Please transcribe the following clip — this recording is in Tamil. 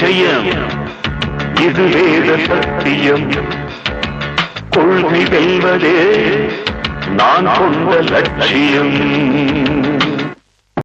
நிச்சயம். இது வேத சத்தியம். கொள்கை வெல்வதே நான் கொண்ட லட்சியம்.